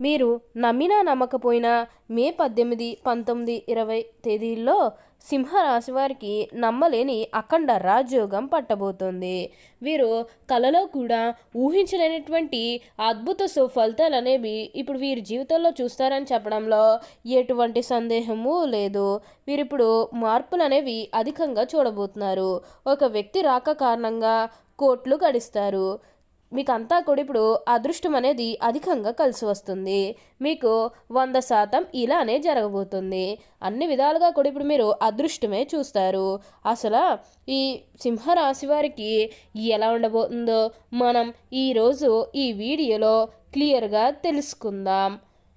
మీరు నమ్మినా నమ్మకపోయినా మే పద్దెనిమిది పంతొమ్మిది ఇరవై తేదీల్లో సింహరాశి వారికి నమ్మలేని అఖండ రాజయోగం పట్టబోతోంది. వీరు కలలో కూడా ఊహించలేనటువంటి అద్భుత సుఫలితాలు అనేవి ఇప్పుడు వీరి జీవితంలో చూస్తారని చెప్పడంలో ఎటువంటి సందేహము లేదు. వీరిప్పుడు మార్పులు అనేవి అధికంగా చూడబోతున్నారు. ఒక వ్యక్తి రాక కారణంగా కోట్లు గడిస్తారు. మీకు అంతా కూడా ఇప్పుడు అదృష్టం అనేది అధికంగా కలిసి వస్తుంది. మీకు వంద శాతం ఇలానే జరగబోతుంది. అన్ని విధాలుగా కూడా ఇప్పుడు మీరు అదృష్టమే చూస్తారు. అసలు ఈ సింహరాశి వారికి ఎలా ఉండబోతుందో మనం ఈరోజు ఈ వీడియోలో క్లియర్గా తెలుసుకుందాం.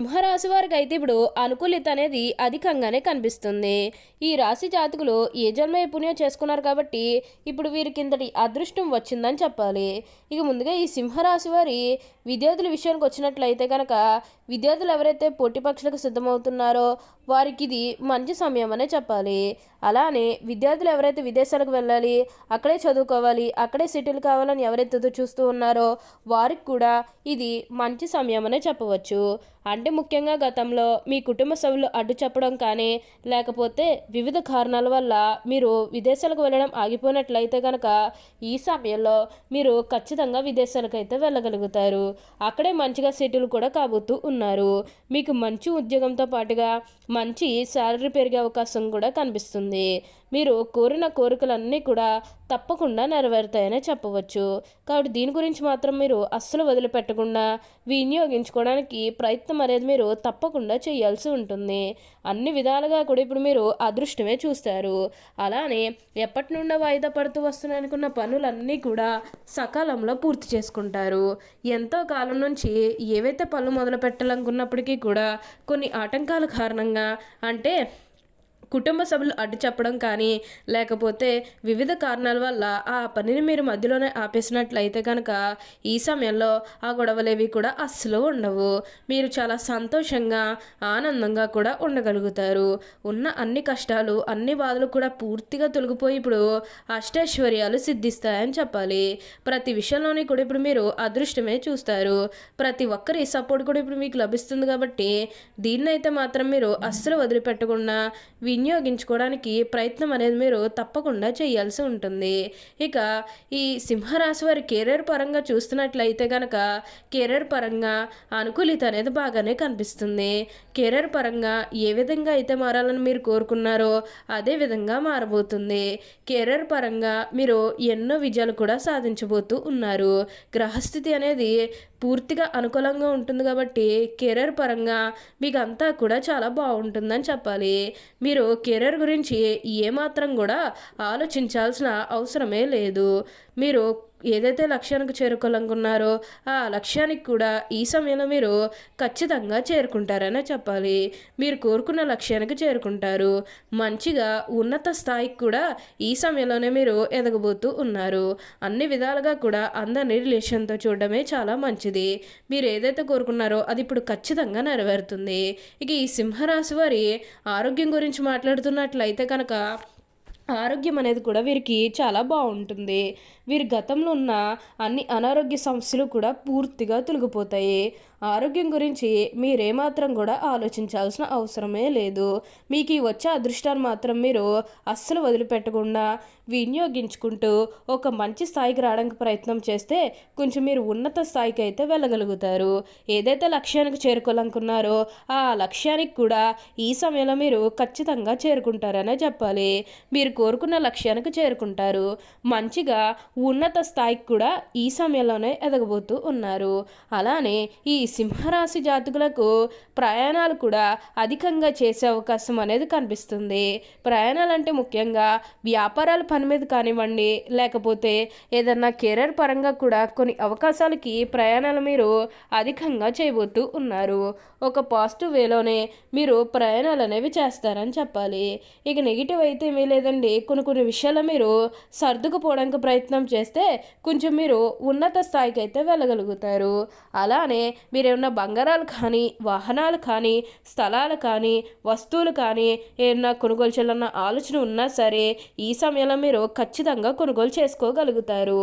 సింహరాశి వారికి అయితే ఇప్పుడు అనుకూలిత అనేది అధికంగానే కనిపిస్తుంది. ఈ రాశి జాతకులు ఏ జన్మ పుణ్యం చేసుకున్నారు కాబట్టి ఇప్పుడు వీరికి ఇంతటి అదృష్టం వచ్చిందని చెప్పాలి. ఇక ముందుగా ఈ సింహరాశి వారి విద్యార్థుల విషయానికి వచ్చినట్లయితే కనుక విద్యార్థులు ఎవరైతే పోటీ పరీక్షలకు సిద్ధమవుతున్నారో వారికి ఇది మంచి సమయం అనే చెప్పాలి. అలానే విద్యార్థులు ఎవరైతే విదేశాలకు వెళ్ళాలి అక్కడే చదువుకోవాలి అక్కడే సెటిల్ కావాలని ఎవరైతే చూస్తూ ఉన్నారో వారికి కూడా ఇది మంచి సమయం అనే చెప్పవచ్చు. అంటే ముఖ్యంగా గతంలో మీ కుటుంబ సభ్యులు అడ్డు చెప్పడం కానీ లేకపోతే వివిధ కారణాల వల్ల మీరు విదేశాలకు వెళ్ళడం ఆగిపోయినట్లయితే కనుక ఈ సమయంలో మీరు ఖచ్చితంగా విదేశాలకు అయితే వెళ్ళగలుగుతారు. అక్కడే మంచిగా సెటిల్ కూడా కాబోతూ ఉన్నారు. మీకు మంచి ఉద్యోగంతో పాటుగా మంచి శాలరీ పెరిగే అవకాశం కూడా కనిపిస్తుంది. మీరు కోరిన కోరికలన్నీ కూడా తప్పకుండా నెరవేరుతాయనే చెప్పవచ్చు. కాబట్టి దీని గురించి మాత్రం మీరు అస్సలు వదిలిపెట్టకుండా వినియోగించుకోవడానికి ప్రయత్నం అనేది మీరు తప్పకుండా చేయాల్సి ఉంటుంది. అన్ని విధాలుగా కూడా ఇప్పుడు మీరు అదృష్టమే చూస్తారు. అలానే ఎప్పటి నుండో వాయిదా పడుతూ వస్తున్నాయి అనుకున్న పనులన్నీ కూడా సకాలంలో పూర్తి చేసుకుంటారు. ఎంతో కాలం నుంచి ఏవైతే పనులు మొదలు పెట్టాలనుకున్నప్పటికీ కూడా కొన్ని ఆటంకాల కారణంగా అంటే కుటుంబ సభ్యులు అడ్డు చెప్పడం కానీ లేకపోతే వివిధ కారణాల వల్ల ఆ పనిని మీరు మధ్యలోనే ఆపేసినట్లయితే కనుక ఈ సమయంలో ఆ గొడవలేవి కూడా అస్సలు ఉండవు. మీరు చాలా సంతోషంగా ఆనందంగా కూడా ఉండగలుగుతారు. ఉన్న అన్ని కష్టాలు అన్ని బాధలు కూడా పూర్తిగా తొలగిపోయి ఇప్పుడు అష్టైశ్వర్యాలు సిద్ధిస్తాయని చెప్పాలి. ప్రతి విషయంలోని కూడా ఇప్పుడు మీరు అదృష్టమే చూస్తారు. ప్రతి ఒక్కరి సపోర్ట్ కూడా ఇప్పుడు మీకు లభిస్తుంది కాబట్టి దీన్నైతే మాత్రం మీరు అస్సలు వదిలిపెట్టకుండా వినియోగించుకోవడానికి ప్రయత్నం అనేది మీరు తప్పకుండా చేయాల్సి ఉంటుంది. ఇక ఈ సింహరాశి వారి కెరీర్ పరంగా చూస్తున్నట్లయితే కనుక కెరీర్ పరంగా అనుకూలిత అనేది బాగానే కనిపిస్తుంది. కెరీర్ పరంగా ఏ విధంగా అయితే మారాలని మీరు కోరుకున్నారో అదే విధంగా మారబోతుంది. కెరీర్ పరంగా మీరు ఎన్నో విజయాలు కూడా సాధించబోతూ ఉన్నారు. గ్రహస్థితి అనేది పూర్తిగా అనుకూలంగా ఉంటుంది కాబట్టి కెరీర్ పరంగా మీకు అంతా కూడా చాలా బాగుంటుందని చెప్పాలి. మీరు కెరీర్ గురించి ఏమాత్రం కూడా ఆలోచించాల్సిన అవసరమే లేదు. మీరు ఏదైతే లక్ష్యానికి చేరుకోవాలనుకున్నారో ఆ లక్ష్యానికి కూడా ఈ సమయంలో మీరు ఖచ్చితంగా చేరుకుంటారనే చెప్పాలి. మీరు కోరుకున్న లక్ష్యానికి చేరుకుంటారు. మంచిగా ఉన్నత స్థాయికి కూడా ఈ సమయంలోనే మీరు ఎదగబోతూ ఉన్నారు. అన్ని విధాలుగా కూడా అందరినీ రిలేషన్తో చూడడమే చాలా మంచిది. మీరు ఏదైతే కోరుకున్నారో అది ఇప్పుడు ఖచ్చితంగా నెరవేరుతుంది. ఇక ఈ సింహరాశి వారి ఆరోగ్యం గురించి మాట్లాడుతున్నట్లయితే కనుక ఆరోగ్యం అనేది కూడా వీరికి చాలా బాగుంటుంది. వీరి గతంలో ఉన్న అన్ని అనారోగ్య సమస్యలు కూడా పూర్తిగా తొలగిపోతాయి. ఆరోగ్యం గురించి మీరేమాత్రం కూడా ఆలోచించాల్సిన అవసరమే లేదు. మీకు ఈ వచ్చే అదృష్టాన్ని మాత్రం మీరు అస్సలు వదిలిపెట్టకుండా వినియోగించుకుంటూ ఒక మంచి స్థాయికి రావడానికి ప్రయత్నం చేస్తే కొంచెం మీరు ఉన్నత స్థాయికి అయితే వెళ్ళగలుగుతారు. ఏదైతే లక్ష్యానికి చేరుకోవాలనుకున్నారో ఆ లక్ష్యానికి కూడా ఈ సమయంలో మీరు ఖచ్చితంగా చేరుకుంటారనే చెప్పాలి. మీరు కోరుకున్న లక్ష్యానికి చేరుకుంటారు. మంచిగా ఉన్నత స్థాయికి కూడా ఈ సమయంలోనే ఎదగబోతూ ఉన్నారు. అలానే ఈ సింహరాశి జాతకులకు ప్రయాణాలు కూడా అధికంగా చేసే అవకాశం అనేది కనిపిస్తుంది. ప్రయాణాలు అంటే ముఖ్యంగా వ్యాపారాల పని మీద కానివ్వండి లేకపోతే ఏదన్నా కెరీర్ పరంగా కూడా కొన్ని అవకాశాలకి ప్రయాణాలు మీరు అధికంగా చేయబోతూ ఉన్నారు. ఒక పాజిటివ్ వేలోనే మీరు ప్రయాణాలు అనేవి చేస్తారని చెప్పాలి. ఇక నెగిటివ్ అయితే ఏమీ లేదండి. కొన్ని కొన్ని విషయాలు మీరు సర్దుకుపోవడానికి ప్రయత్నం చేస్తే కొంచెం మీరు ఉన్నత స్థాయికి అయితే వెళ్ళగలుగుతారు. అలానే మీ మీరేమన్నా బంగారాలు కానీ వాహనాలు కానీ స్థలాలు కానీ వస్తువులు కానీ ఏమన్నా కొనుగోలు చేయాలన్న ఆలోచన ఉన్నా సరే ఈ సమయంలో మీరు ఖచ్చితంగా కొనుగోలు చేసుకోగలుగుతారు.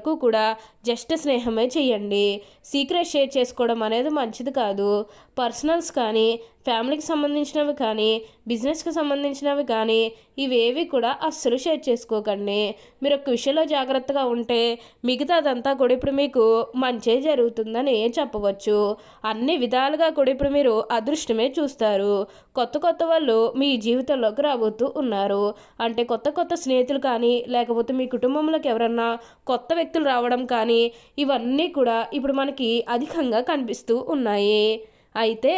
కూడా జస్ట్ స్నేహమే చేయండి. సీక్రెట్ షేర్ చేసుకోవడం అనేది మంచిది కాదు. పర్సనల్స్ కానీ ఫ్యామిలీకి సంబంధించినవి కానీ బిజినెస్కి సంబంధించినవి కానీ ఇవేవి కూడా అస్సలు షేర్ చేసుకోకండి. మీరు ఒక విషయంలో జాగ్రత్తగా ఉంటే మిగతాదంతా కూడా ఇప్పుడు మీకు మంచే జరుగుతుందని చెప్పవచ్చు. అన్ని విధాలుగా కూడా ఇప్పుడు మీరు అదృష్టమే చూస్తారు. కొత్త కొత్త వాళ్ళు మీ జీవితంలోకి రాబోతూ ఉన్నారు. అంటే కొత్త కొత్త స్నేహితులు కానీ లేకపోతే మీ కుటుంబంలోకి ఎవరన్నా కొత్త వ్యక్తులు రావడం కానీ ఇవన్నీ కూడా ఇప్పుడు మనకి అధికంగా కనిపిస్తూ ఉన్నాయి. అయితే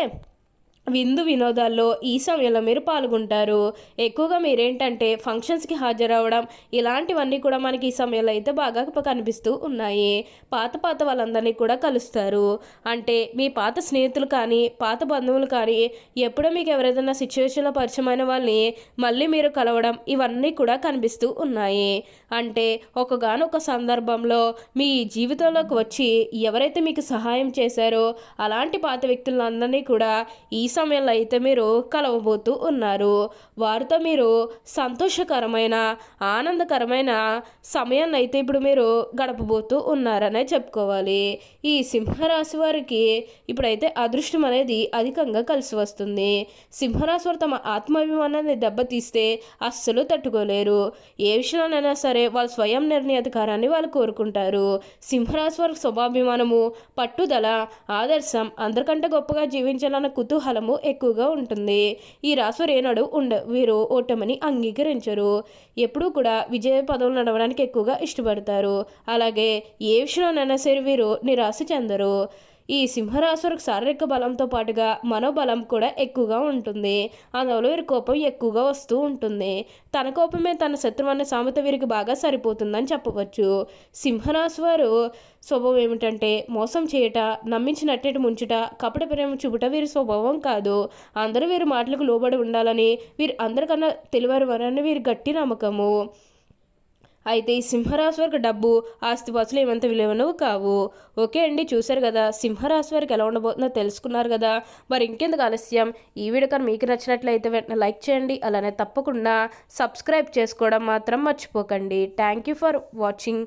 విందు వినోదాల్లో ఈ సమయంలో మీరు పాల్గొంటారు. ఎక్కువగా మీరేంటంటే ఫంక్షన్స్కి హాజరవడం ఇలాంటివన్నీ కూడా మనకి ఈ సమయంలో అయితే బాగా కనిపిస్తూ ఉన్నాయి. పాత పాత వాళ్ళందరినీ కూడా కలుస్తారు. అంటే మీ పాత స్నేహితులు కానీ పాత బంధువులు కానీ ఎప్పుడో మీకు ఎవరైనా సిచ్యువేషన్లో పరిచయమైన వాళ్ళని మళ్ళీ మీరు కలవడం ఇవన్నీ కూడా కనిపిస్తూ ఉన్నాయి. అంటే ఒకగానొక సందర్భంలో మీ జీవితంలోకి వచ్చి ఎవరైతే మీకు సహాయం చేశారో అలాంటి పాత వ్యక్తులందరినీ కూడా ఈ సమయంలో అయితే మీరు కలవబోతూ ఉన్నారు. వారితో మీరు సంతోషకరమైన ఆనందకరమైన సమయాన్ని అయితే ఇప్పుడు మీరు గడపబోతూ ఉన్నారనే చెప్పుకోవాలి. ఈ సింహరాశి వారికి ఇప్పుడైతే అదృష్టం అనేది అధికంగా కలిసి వస్తుంది. సింహరాశి వారు తమ ఆత్మాభిమానాన్ని దెబ్బతీస్తే అస్సలు తట్టుకోలేరు. ఏ విషయంలోనైనా సరే వాళ్ళ స్వయం నిర్ణయాధికారాన్ని వాళ్ళు కోరుకుంటారు. సింహరాశి వారి స్వభాభిమానము పట్టుదల ఆదర్శం అందరికంటే గొప్పగా జీవించాలన్న కుతూహలము ఎక్కువగా ఉంటుంది. ఈ రాశి ఏనాడు ఉండ వీరు ఓటమిని అంగీకరించరు. ఎప్పుడూ కూడా విజయ పదవులు నడవడానికి ఎక్కువగా ఇష్టపడతారు. అలాగే ఏ విషయంలోనైనా సరే వీరు నిరాశ చెందరు. ఈ సింహరాశులకు శారీరక బలంతో పాటుగా మనోబలం కూడా ఎక్కువగా ఉంటుంది. అందువల్ల వీరి కోపం ఎక్కువగా వస్తూ ఉంటుంది. తన కోపమే తన శత్రువు అనే సామెత వీరికి బాగా సరిపోతుందని చెప్పవచ్చు. సింహరాశి వారు స్వభావం ఏమిటంటే మోసం చేయట నమ్మించినట్టేటి ముంచుట కపట ప్రేమ చూపుట వీరి స్వభావం కాదు. అందరూ వీరి మాటలకు లోబడి ఉండాలని వీరు అందరికన్నా తెలివారు వారని వీరి గట్టి నమ్మకము. అయితే ఈ సింహరాశి వారికి డబ్బు ఆస్తిపాస్తులు ఏమంత విలువనవు కావు. ఓకే అండి చూశారు కదా సింహరాశి వారికి ఎలా ఉండబోతుందో తెలుసుకున్నారు కదా. మరి ఇంకెందుకు ఆలస్యం? ఈ వీడియో కానీ మీకు నచ్చినట్లయితే వెంటనే లైక్ చేయండి అలానే తప్పకుండా సబ్స్క్రైబ్ చేసుకోవడం మాత్రం మర్చిపోకండి. Thank you for watching.